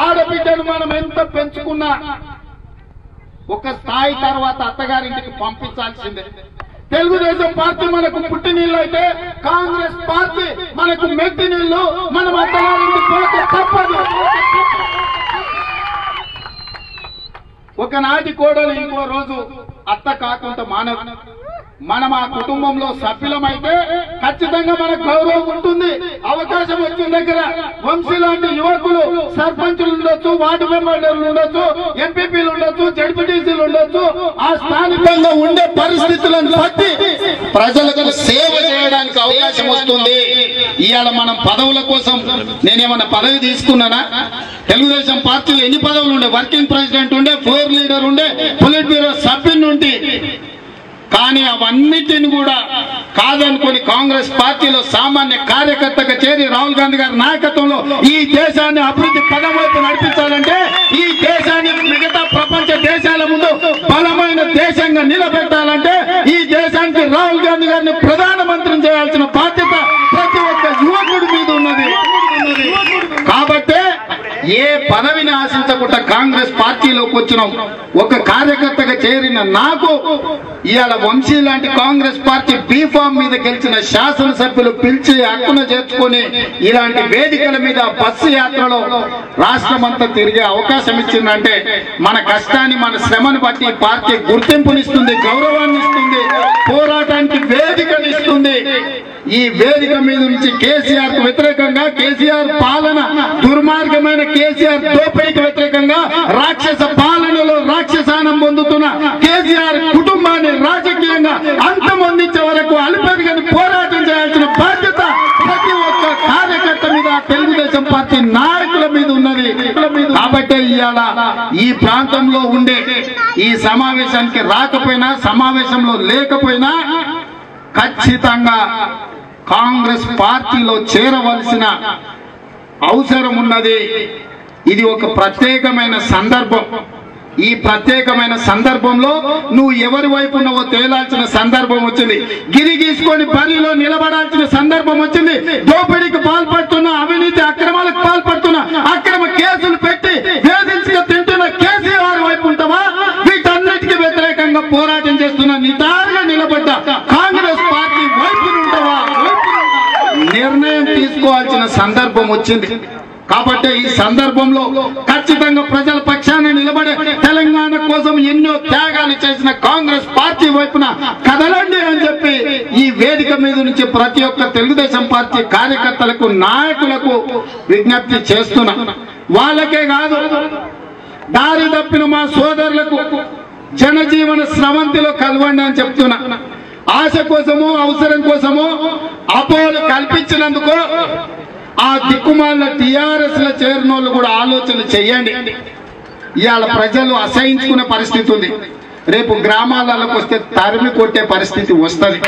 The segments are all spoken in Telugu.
ఆడబిడ్డను మనం ఎంత పెంచుకున్నా ఒక స్థాయి తర్వాత అత్తగారింటికి పంపించాల్సిందే. తెలుగుదేశం పార్టీ మనకు పుట్టి నీళ్ళు అయితే కాంగ్రెస్ పార్టీ మనకు మెట్టి నీళ్ళు మనం అత్తగారింటికి పోతే తప్పదు. ఒకనాటి కోడలు ఇంకో రోజు అత్త కాకుండా మానవ మనం ఆ కుటుంబంలో సభ్యులమైతే ఖచ్చితంగా మనకు గౌరవం ఉంటుంది. అవకాశం వచ్చిన దగ్గర వంశీ లాంటి యువకులు సర్పంచులు ఉండొచ్చు వార్డు మెంబర్లు ఉండొచ్చు ఎంపీపీలు ఉండొచ్చు జడ్పీటీసీలు ఉండొచ్చు ఆ స్థానికంగా ఉండే పరిస్థితులను బట్టి ప్రజలకు సేవ చేయడానికి అవకాశం వస్తుంది. ఇవాళ మనం పదవుల కోసం నేనేమన్నా పదవి తీసుకున్నానా? తెలుగుదేశం పార్టీలో ఎన్ని పదవులు ఉండే? వర్కింగ్ ప్రెసిడెంట్ ఉండే ఫ్లోర్ లీడర్ ఉండే పొలిట్ బ్యూరో సభ్యుని నుండి కానీ అవన్నిటిని కూడా కాదనుకుని కాంగ్రెస్ పార్టీలో సామాన్య కార్యకర్తగా చేరి రాహుల్ గాంధీ గారి నాయకత్వంలో ఈ దేశాన్ని అభివృద్ధి పదం వైపు నడిపించాలంటే ఈ దేశాన్ని మిగతా ప్రపంచ దేశాల ముందు బలమైన దేశంగా నిలబెట్టాలంటే ఈ దేశానికి రాహుల్ గాంధీ గారిని ప్రధాన చేయాల్సిన బాధ్యత ప్రతి ఒక్క యువకుడి మీద ఉన్నది కాబట్టే ఏ పదవిని ఆశించకుండా కాంగ్రెస్ పార్టీలోకి వచ్చినాం ఒక కార్యకర్తగా చేరిన నాకు ఇవాళ వంశీ లాంటి కాంగ్రెస్ పార్టీ బీఫామ్ మీద గెలిచిన శాసనసభ్యులు పిలిచి హక్కున చేర్చుకుని ఇలాంటి వేదికల మీద బస్సు యాత్రలో రాష్ట్రమంతా తిరిగే అవకాశం ఇచ్చిందంటే మన కష్టాన్ని మన శ్రమను బట్టి పార్టీ గుర్తింపునిస్తుంది గౌరవాన్ని ఇస్తుంది పోరా ఈ వేదిక మీద నుంచి కేసీఆర్కు వ్యతిరేకంగా కేసీఆర్ పాలన దుర్మార్గమైన కేసీఆర్ దోపిడీకి వ్యతిరేకంగా రాక్షస పాలనలో రాక్షసానం పొందుతున్న కేసీఆర్ కుటుంబాన్ని రాజకీయంగా అంతం అందించే వరకు అలిపెరుగని పోరాటం చేయాల్సిన బాధ్యత ప్రతి ఒక్క కార్యకర్త మీద తెలుగుదేశం పార్టీ నాయకుల మీద ఉన్నది. కాబట్టి ఇవాళ ఈ ప్రాంతంలో ఉండే ఈ సమావేశానికి రాకపోయినా సమావేశంలో లేకపోయినా ఖచ్చితంగా కాంగ్రెస్ పార్టీలో చేరవలసిన అవసరం ఉన్నది. ఇది ఒక ప్రత్యేకమైన సందర్భం. ఈ ప్రత్యేకమైన సందర్భంలో నువ్వు ఎవరి వైపు ఉన్నావో తేలాల్సిన సందర్భం వచ్చింది? గిరి గీసుకొని బరిలో నిలబడాల్సిన సందర్భం వచ్చింది. దోపిడీకి పాల్పడుతున్న అవినీతి అక్రమాలకు పాల్పడుతున్న అక్రమ కేసులు పెట్టి వేధించగా తింటున్న కేసీఆర్ వైపు ఉంటావా? వీటన్నిటికీ వ్యతిరేకంగా పోరాటం చేస్తున్న నిటారుగా నిలబడ్డ కాంగ్రెస్ పార్టీ వైపు ఉంటావా నిర్ణయం తీసుకోవాల్సిన సందర్భం వచ్చింది. కాబట్టి ఈ సందర్భంలో ఖచ్చితంగా ప్రజల పక్షాన నిలబడే తెలంగాణ కోసం ఎన్నో త్యాగాలు చేసిన కాంగ్రెస్ పార్టీ వైపున కదలండి అని చెప్పి ఈ వేదిక మీద నుంచి ప్రతి ఒక్క తెలుగుదేశం పార్టీ కార్యకర్తలకు నాయకులకు విజ్ఞప్తి చేస్తున్నా. వాళ్ళకే కాదు దారి తప్పిన మా సోదరులకు జనజీవన స్రవంతిలో కలవండి అని చెప్తున్నా. ఆశ కోసమో అవసరం కోసమో అపోలు కల్పించినందుకు ఆ దిక్కుమాల టిఆర్ఎస్లో చేరిన వాళ్ళు కూడా ఆలోచన చెయ్యండి ఇవాళ ప్రజలు అసహించుకునే పరిస్థితి ఉంది. రేపు గ్రామాలకు వస్తే తరిమి కొట్టే పరిస్థితి వస్తుంది.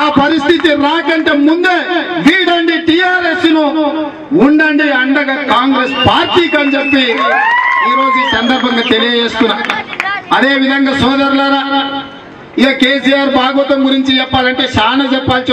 ఆ పరిస్థితి రాకంటే ముందే వీడండి టిఆర్ఎస్ను ఉండండి అండగా కాంగ్రెస్ పార్టీకి అని చెప్పి ఈరోజు ఈ సందర్భంగా తెలియజేస్తున్నా. అదే విధంగా సోదరులారా ఇక కేసీఆర్ భాగవతం గురించి చెప్పాలంటే చాలా చెప్పాల్సి